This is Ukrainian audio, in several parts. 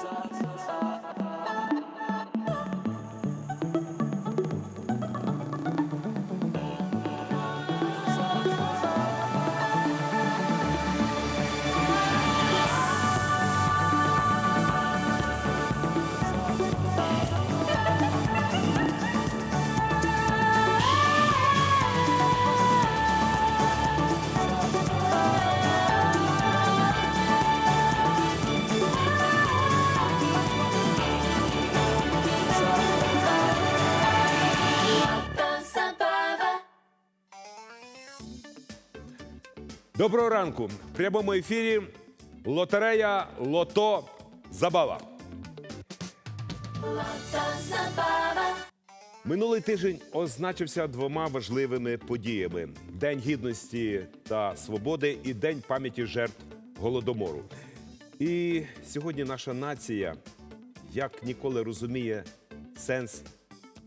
Sa, sa. Доброго ранку. В прямому ефірі лотерея Лото Забава. Минулий тиждень означився двома важливими подіями: День гідності та свободи і День пам'яті жертв голодомору. І сьогодні наша нація як ніколи розуміє сенс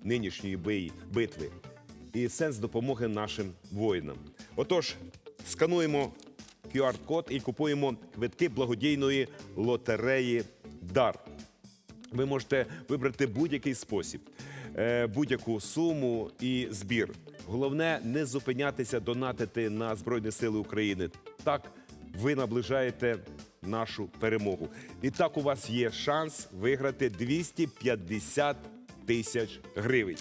нинішньої битви і сенс допомоги нашим воїнам. Отож, скануємо QR-код і купуємо квитки благодійної лотереї Дар. Ви можете вибрати будь-який спосіб, е, будь-яку суму і збір. Головне не зупинятися, донатити на Збройні Сили України. Так ви наближаєте нашу перемогу. І так у вас є шанс виграти 250 тисяч гривень.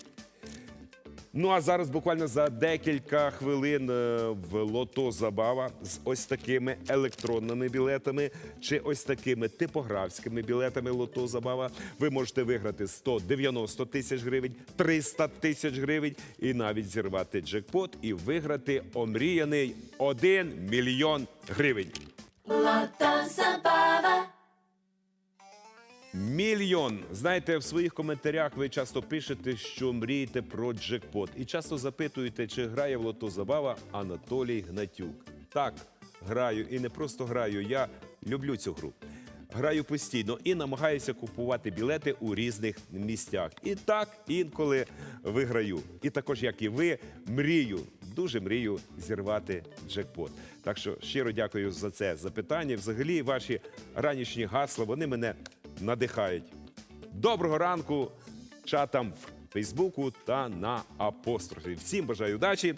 Ну а зараз буквально за декілька хвилин е, в лото забава з ось такими електронними білетами чи ось такими типографськими білетами лото забава. Ви можете виграти 190 тисяч гривень, 300 тисяч гривень і навіть зірвати джекпот і виграти омріяний 1 мільйон гривень. Мільйон. Знаєте, в своїх коментарях ви часто пишете, що мрієте про джекпот. І часто запитуєте, чи грає в лото забава Анатолій Гнатюк. Так, граю. І не просто граю. Я люблю цю гру. Граю постійно і намагаюся купувати білети у різних місцях. І так інколи виграю. І також, як і ви, мрію, дуже мрію зірвати джекпот. Так що щиро дякую за це запитання. Взагалі, ваші ранішні гасла вони мене надихають. Доброго ранку чатам в Фейсбуку та на апострофі. Всім бажаю удачі.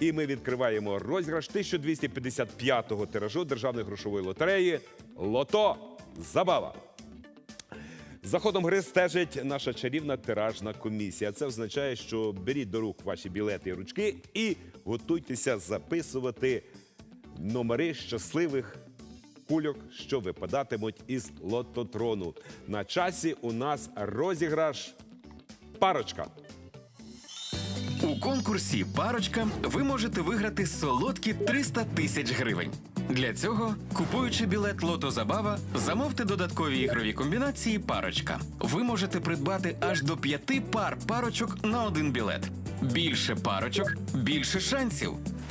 І ми відкриваємо розіграш 1255-го тиражу державної грошової лотереї Лото Забава. За ходом гри стежить наша чарівна тиражна комісія. Це означає, що беріть до рук ваші білети і ручки і готуйтеся записувати номери щасливих кульок, що випадатимуть із лототрону. На часі у нас розіграш парочка. У конкурсі Парочка ви можете виграти солодкі 300 тисяч гривень. Для цього, купуючи білет Лото Забава, замовте додаткові ігрові комбінації Парочка. Ви можете придбати аж до п'яти пар парочок на один білет. Більше парочок, більше шансів.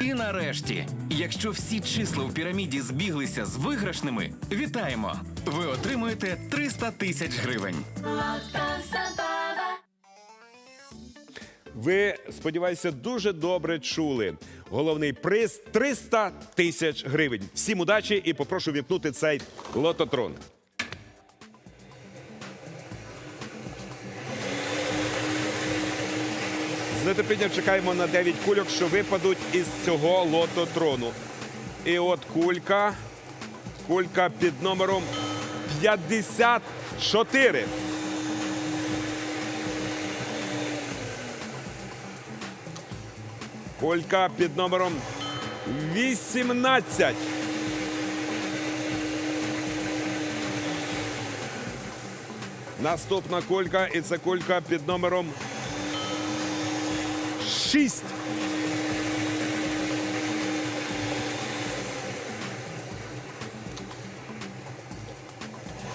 І нарешті, якщо всі числа у піраміді збіглися з виграшними, вітаємо! Ви отримуєте 300 тисяч гривень. Ви, сподіваюся, дуже добре чули. Головний приз 300 тисяч гривень. Всім удачі і попрошу вімкнути цей лототрон. Нетерпінням чекаємо на 9 кульок, що випадуть із цього лототрону. І от кулька. Кулька під номером 54. Кулька під номером 18. Наступна кулька, і це кулька під номером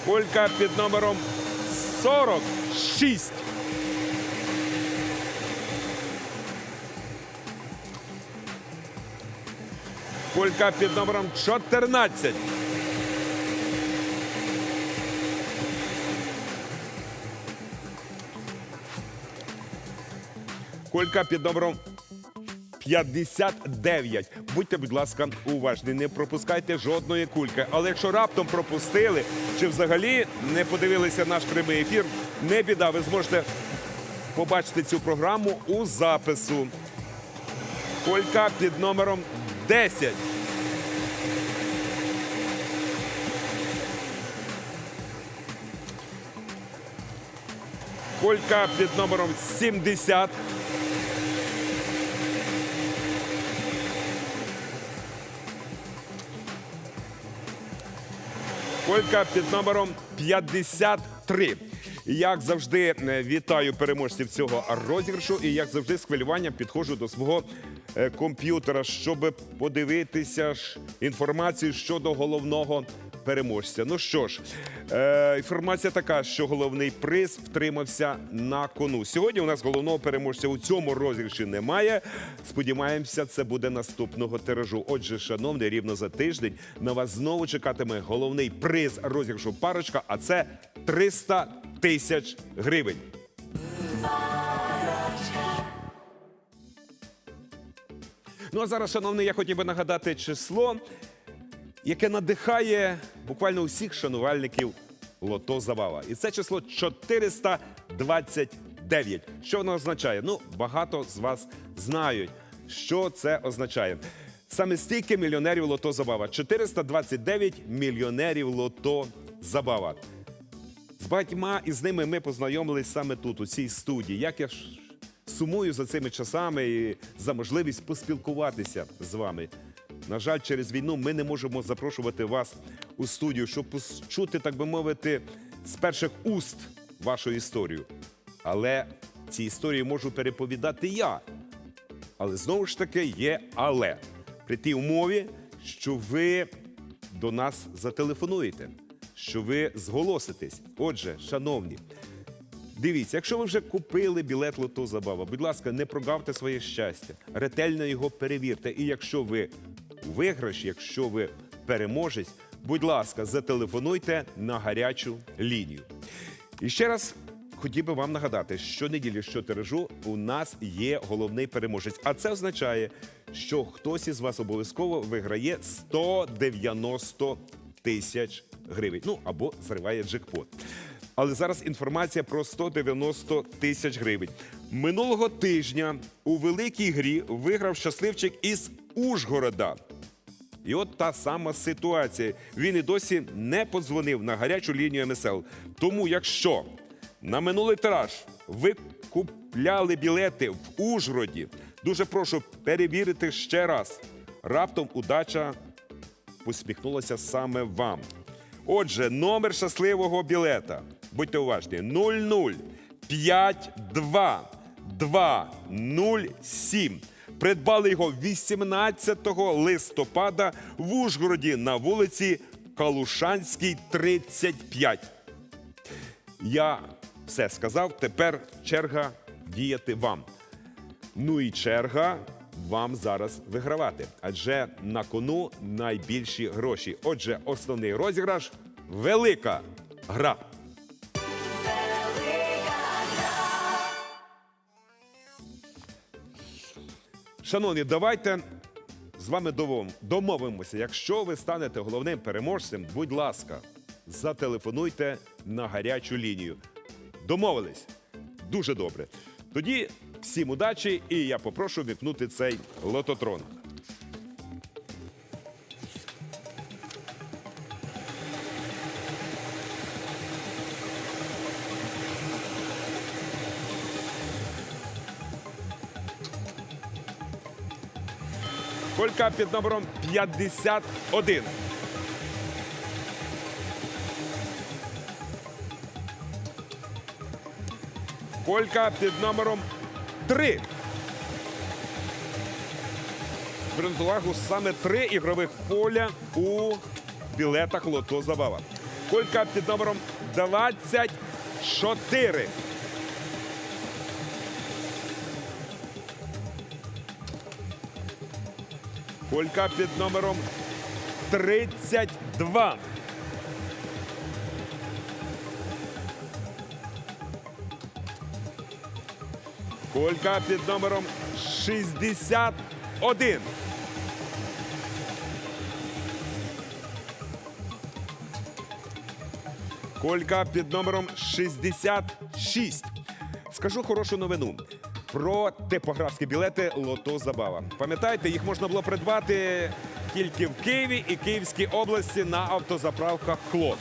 Колька під номером 46. колька під номером 14. Колька під номером 59. Будьте, будь ласка, уважні, не пропускайте жодної кульки. Але якщо раптом пропустили чи взагалі не подивилися наш прямий ефір, не біда, ви зможете побачити цю програму у запису. Колька під номером 10. Колька під номером 70. Колька під номером 53. Як завжди, е, вітаю переможців цього розіграшу. І як завжди, з хвилюванням підходжу до свого е, комп'ютера, щоб подивитися інформацію щодо головного переможця. Ну що ж, е, інформація така, що головний приз втримався на кону. Сьогодні у нас головного переможця у цьому розіграші немає. Сподіваємося, це буде наступного тиражу. Отже, шановний, рівно за тиждень на вас знову чекатиме головний приз розіграшу парочка, а це 300 тисяч гривень. Ну а зараз, шановний, я хотів би нагадати число, яке надихає буквально усіх шанувальників Лото Забава. І це число 429. Що воно означає? Ну, багато з вас знають, що це означає. Саме стільки мільйонерів Лото Забава. 429 мільйонерів Лото Забава. З багатьма із ними ми познайомились саме тут, у цій студії. Як я сумую за цими часами і за можливість поспілкуватися з вами. На жаль, через війну ми не можемо запрошувати вас у студію, щоб почути, так би мовити, з перших уст вашу історію. Але ці історії можу переповідати я. Але знову ж таки є але. При тій умові, що ви до нас зателефонуєте, що ви зголоситесь. Отже, шановні, дивіться, якщо ви вже купили білет лото забава, будь ласка, не прогавте своє щастя, ретельно його перевірте. І якщо ви у виграші, якщо ви переможець, будь ласка, зателефонуйте на гарячу лінію. І ще раз хотів би вам нагадати, що неділі, що тиражу, у нас є головний переможець. А це означає, що хтось із вас обов'язково виграє 190 тисяч гривень. Ну або зриває джекпот. Але зараз інформація про 190 тисяч гривень. Минулого тижня у великій грі виграв щасливчик із Ужгорода. І от та сама ситуація. Він і досі не подзвонив на гарячу лінію МСЛ. Тому, якщо на минулий тираж ви купляли білети в Ужгороді, дуже прошу перевірити ще раз. Раптом удача посміхнулася саме вам. Отже, номер щасливого білета. Будьте уважні: 0052207. Придбали його 18 листопада в Ужгороді на вулиці Калушанській, 35. Я все сказав. Тепер черга діяти вам. Ну і черга вам зараз вигравати. Адже на кону найбільші гроші. Отже, основний розіграш велика гра. Шановні, давайте з вами домовимося. Якщо ви станете головним переможцем, будь ласка, зателефонуйте на гарячу лінію. Домовились? Дуже добре. Тоді всім удачі, і я попрошу вікнути цей лототрон. Колька під номером 51. Колька під номером 3. Звернути увагу, саме три ігрових поля у білетах Лото Забава. Колька під номером 24. Колька під номером 32. Колька під номером 61. Колька під номером 66. Скажу хорошу новину про типографські білети Лото Забава. Пам'ятаєте, їх можна було придбати тільки в Києві і Київській області на автозаправках Клод.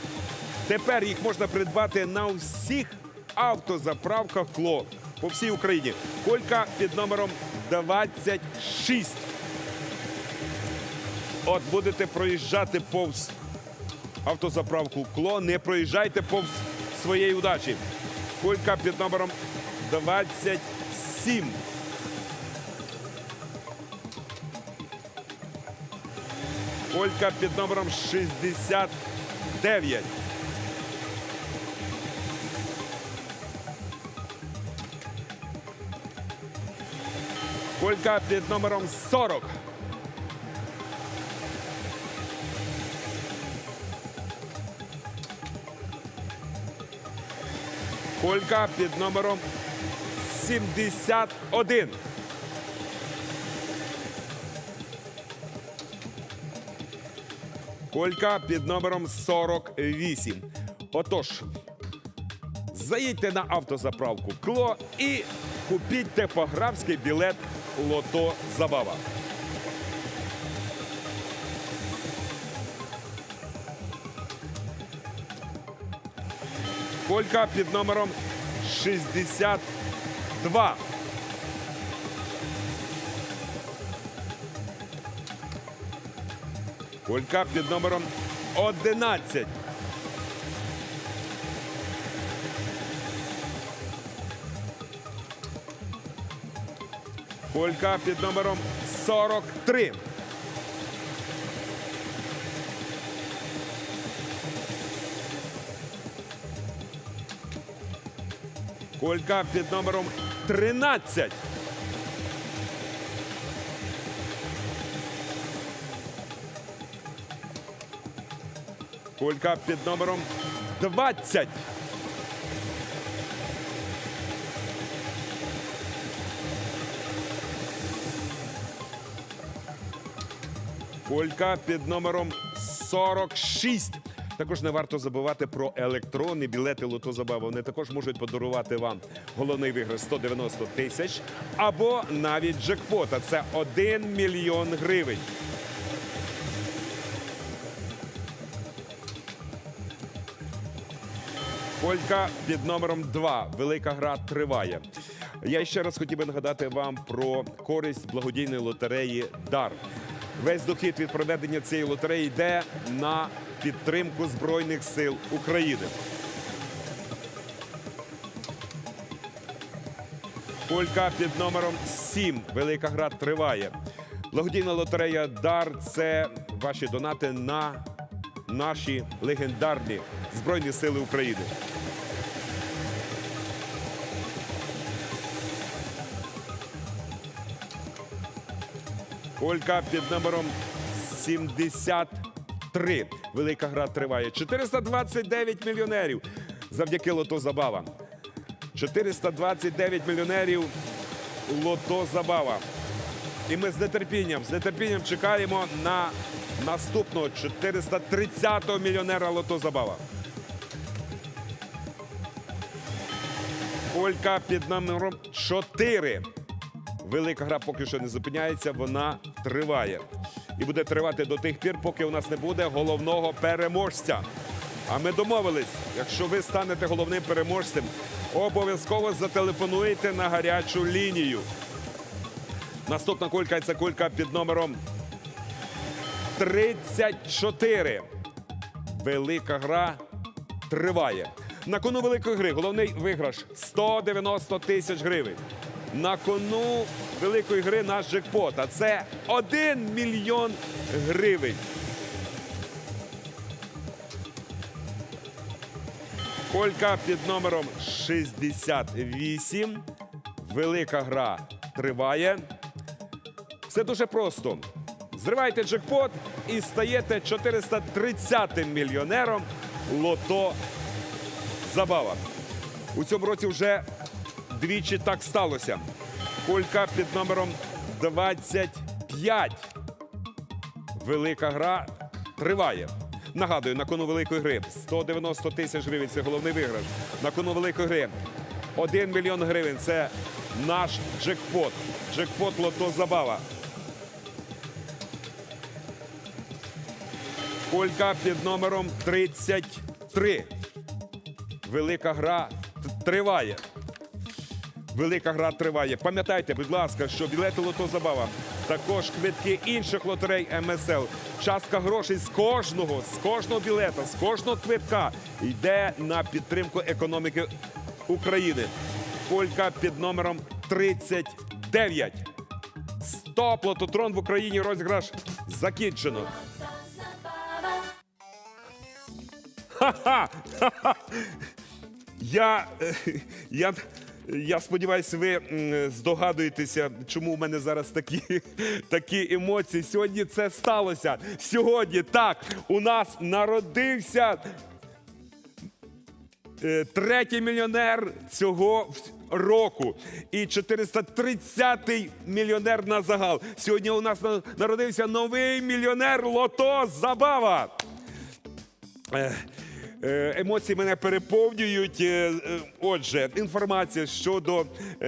Тепер їх можна придбати на всіх автозаправках Клод по всій Україні. Колька під номером 26. От будете проїжджати повз автозаправку Кло. Не проїжджайте повз своєї удачі. Кулька під номером 27. Колька під номером 69. Колька під номером 40. Колька під номером 71. Колька під номером 48. Отож, заїдьте на автозаправку Кло і купіть типографський білет Лото Забава. Колька під номером 62. Колька під номером 11. Колька під номером 43. Колька під номером 13. Колька під номером 20. Колька під номером 46. Також не варто забувати про електронні білети Лото Забава. Вони також можуть подарувати вам головний виграш 190 тисяч або навіть джекпот. А це 1 мільйон гривень. Колька під номером 2. Велика гра триває. Я ще раз хотів би нагадати вам про користь благодійної лотереї Дар. Весь дохід від проведення цієї лотереї йде на підтримку Збройних сил України. Колька під номером 7. Велика гра триває. Благодійна лотерея Дар це ваші донати на наші легендарні Збройні Сили України. Колька під номером 73. Велика гра триває. 429 мільйонерів завдяки Лото Забава. 429 мільйонерів Лото Забава. І ми з нетерпінням, з нетерпінням чекаємо на наступного 430-го мільйонера Лото Забава. Колька під номером 4. Велика гра поки що не зупиняється, вона триває. І буде тривати до тих пір, поки у нас не буде головного переможця. А ми домовились, якщо ви станете головним переможцем, обов'язково зателефонуйте на гарячу лінію. Наступна колька це колька під номером 34. Велика гра триває. На кону великої гри головний виграш 190 тисяч гривень. На кону великої гри наш джекпот, а це 1 мільйон гривень. Колька під номером 68. Велика гра триває. Все дуже просто. Зривайте джекпот і стаєте 430-м мільйонером лото забава. У цьому році вже двічі так сталося. Колька під номером 25. Велика гра триває. Нагадую, на кону великої гри 190 тисяч гривень це головний виграш. На кону великої гри 1 мільйон гривень це наш джекпот. Джекпот лото забава. Колька під номером 33. Велика гра триває. Велика гра триває. Пам'ятайте, будь ласка, що білети лото забава. Також квитки інших лотерей МСЛ. Частка грошей з кожного, з кожного білета, з кожного квитка йде на підтримку економіки України. Колька під номером 39. Стоп, лототрон в Україні розіграш закінчено. Ха-ха! Я, е, я, я сподіваюся, ви здогадуєтеся, чому у мене зараз такі, такі емоції. Сьогодні це сталося. Сьогодні так у нас народився е, третій мільйонер цього року і 430-й мільйонер на загал. Сьогодні у нас на- народився новий мільйонер Лото Забава. Емоції мене переповнюють. Е, е, Отже, інформація щодо е,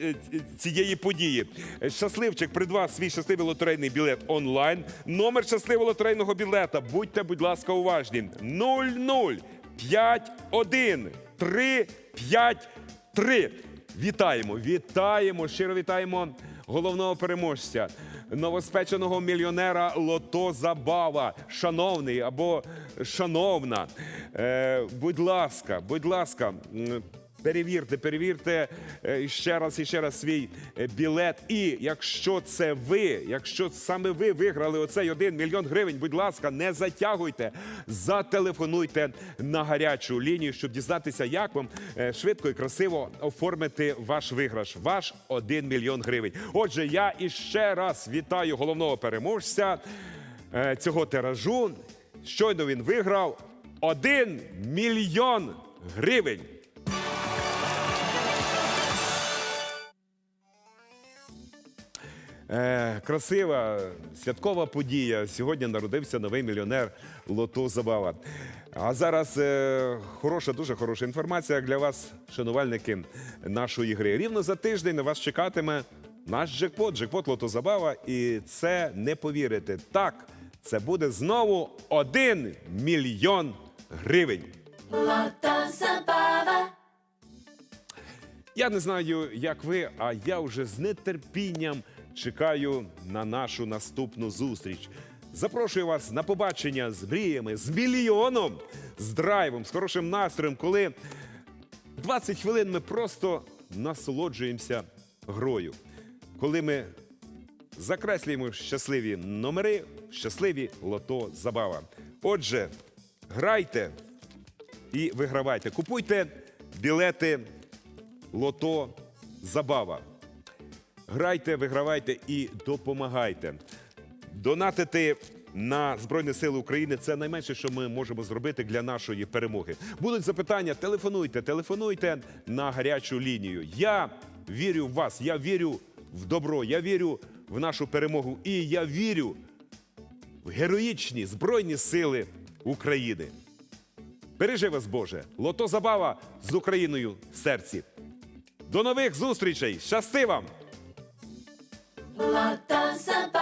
е, цієї події. Е, Щасливчик придбав свій щасливий лотерейний білет онлайн. Номер щасливого лотерейного білета. Будьте, будь ласка, уважні. 0051 353. Вітаємо, вітаємо, щиро вітаємо головного переможця, новоспеченого мільйонера Лото Забава. Шановний або шановна, е, будь ласка, будь ласка. Перевірте, перевірте е, ще раз і ще раз свій е, білет. І якщо це ви, якщо саме ви виграли оцей один мільйон гривень, будь ласка, не затягуйте, зателефонуйте на гарячу лінію, щоб дізнатися, як вам е, швидко і красиво оформити ваш виграш, ваш один мільйон гривень. Отже, я іще раз вітаю головного переможця цього тиражу. Щойно він виграв один мільйон гривень. Е, красива святкова подія. Сьогодні народився новий мільйонер Лото Забава. А зараз е, хороша, дуже хороша інформація для вас, шанувальники нашої гри. Рівно за тиждень на вас чекатиме наш джекпот, джекпот Лото Забава. І це не повірите. Так, це буде знову один мільйон гривень. Lota Zabava. Я не знаю, як ви, а я вже з нетерпінням чекаю на нашу наступну зустріч. Запрошую вас на побачення з мріями, з мільйоном, з драйвом, з хорошим настроєм, коли 20 хвилин ми просто насолоджуємося грою. Коли ми закреслюємо щасливі номери, щасливі лото забава. Отже, грайте і вигравайте. Купуйте білети лото забава. Грайте, вигравайте і допомагайте. Донатити на Збройні Сили України це найменше, що ми можемо зробити для нашої перемоги. Будуть запитання, телефонуйте, телефонуйте на гарячу лінію. Я вірю в вас, я вірю в добро, я вірю в нашу перемогу і я вірю в героїчні Збройні Сили України. Бережи вас, Боже! Лото забава з Україною в серці. До нових зустрічей! Щасти вам! Plata